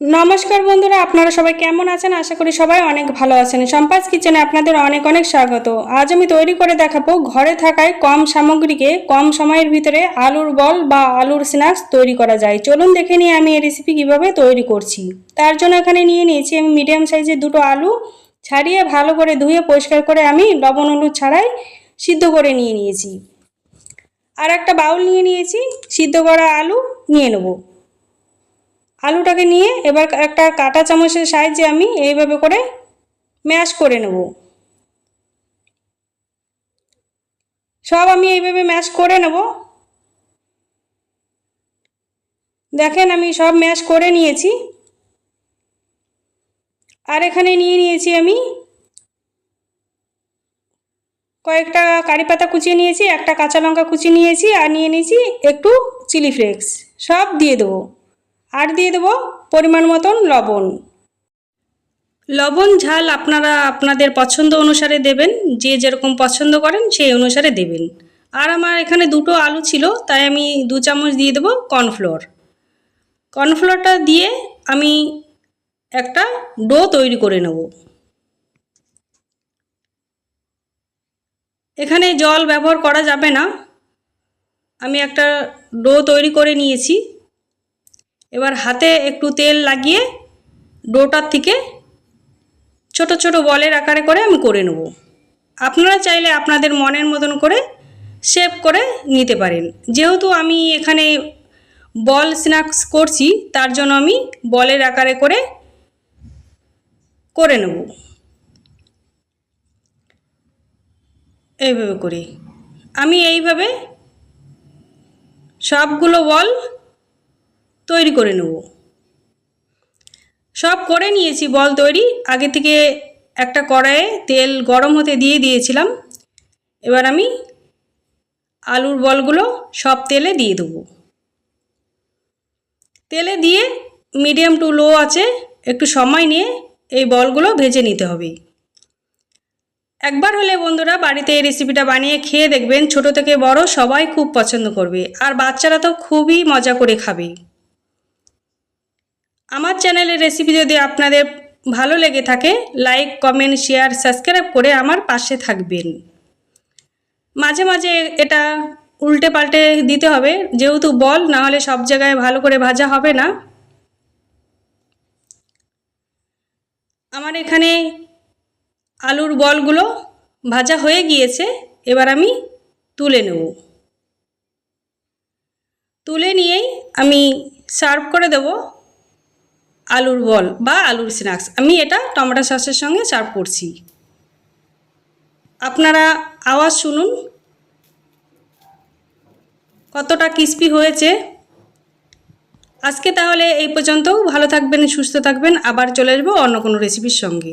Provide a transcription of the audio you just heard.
নমস্কার বন্ধুরা, আপনারা সবাই কেমন আছেন? আশা করি সবাই অনেক ভালো আছেন। সম্পাস কিচেনে আপনাদের অনেক অনেক স্বাগত। আজ আমি তৈরি করে দেখাবো ঘরে থাকায় কম সামগ্রীকে কম সময়ের ভিতরে আলুর বল বা আলুর স্ন্যাক্স তৈরি করা যায়। চলুন দেখে নিয়ে আমি এই রেসিপি কীভাবে তৈরি করছি। তার জন্য এখানে নিয়ে নিয়েছি আমি মিডিয়াম সাইজের দুটো আলু। ছাড়িয়ে ভালো করে ধুয়ে পরিষ্কার করে আমি লবণ হলুদ ছাড়াই সিদ্ধ করে নিয়ে নিয়েছি। আর একটা বাউল নিয়ে নিয়েছি। সিদ্ধ করা আলু নিয়ে নেব। আলুটাকে নিয়ে এবার একটা কাঁটা চামচের সাহায্যে আমি এইভাবে করে ম্যাশ করে নেব। সব আমি এইভাবে ম্যাশ করে নেব। দেখেন আমি সব ম্যাশ করে নিয়েছি। আর এখানে নিয়ে নিয়েছি আমি কয়েকটা কারি পাতা কুচিয়ে নিয়েছি, একটা কাঁচা লঙ্কা কুচিয়ে নিয়েছি, আর নিয়ে নিয়েছি একটু চিলি ফ্লেক্স। সব দিয়ে দেবো। আর দিয়ে দেবো পরিমাণ মতন লবণ। লবণ, ঝাল আপনারা আপনাদের পছন্দ অনুসারে দেবেন, যে যেরকম পছন্দ করেন সেই অনুসারে দেবেন। আর আমার এখানে দুটো আলু ছিল, তাই আমি দু চামচ দিয়ে দেবো কর্নফ্লোর। কর্নফ্লোরটা দিয়ে আমি একটা ডো তৈরি করে নেব। এখানে জল ব্যবহার করা যাবে না। আমি একটা ডো তৈরি করে নিয়েছি। এবার হাতে একটু তেল লাগিয়ে ডোটার থেকে ছোট ছোট বলের আকারে করে আমি করে নেব। আপনারা চাইলে আপনাদের মনের মতন করে শেপ করে নিতে পারেন। যেহেতু আমি এখানে বল স্ন্যাক্স করছি, তার জন্য আমি বলের আকারে করে করে নেব। এইভাবে করে। আমি এইভাবে সবগুলো বল তৈরি করে নেব। সব করে নিয়েছি, বল তৈরি। আগে থেকে একটা কড়াইয়ে তেল গরম হতে দিয়ে দিয়েছিলাম। এবার আমি আলুর বলগুলো সব তেলে দিয়ে দেবো। তেলে দিয়ে মিডিয়াম টু লো আছে, একটু সময় নিয়ে এই বলগুলো ভেজে নিতে হবে। একবার হলে বন্ধুরা বাড়িতে এই রেসিপিটা বানিয়ে খেয়ে দেখবেন, ছোট থেকে বড় সবাই খুব পছন্দ করবে। আর বাচ্চারা তো খুবই মজা করে খাবে। আমার চ্যানেলের রেসিপি যদি আপনাদের ভালো লেগে থাকে লাইক কমেন্ট শেয়ার সাবস্ক্রাইব করে আমার পাশে থাকবেন। মাঝে মাঝে এটা উল্টে পাল্টে দিতে হবে, যেহেতু বল, না হলে সব জায়গায় ভালো করে ভাজা হবে না। আমার এখানে আলুর বলগুলো ভাজা হয়ে গিয়েছে, এবার আমি তুলে নেব। তুলে নিয়েই আমি সার্ভ করে দেবো। আলুর বল বা আলুর স্ন্যাক্স। আমি এটা টমেটো সসের সঙ্গে সার্ভ করছি। আপনারা আওয়াজ শুনুন। কতটা ক্রিস্পি হয়েছে। আজকে তাহলে এই পর্যন্ত ভালো থাকবেন, সুস্থ থাকবেন। আবার চলে আসব অন্য কোনো রেসিপির সঙ্গে।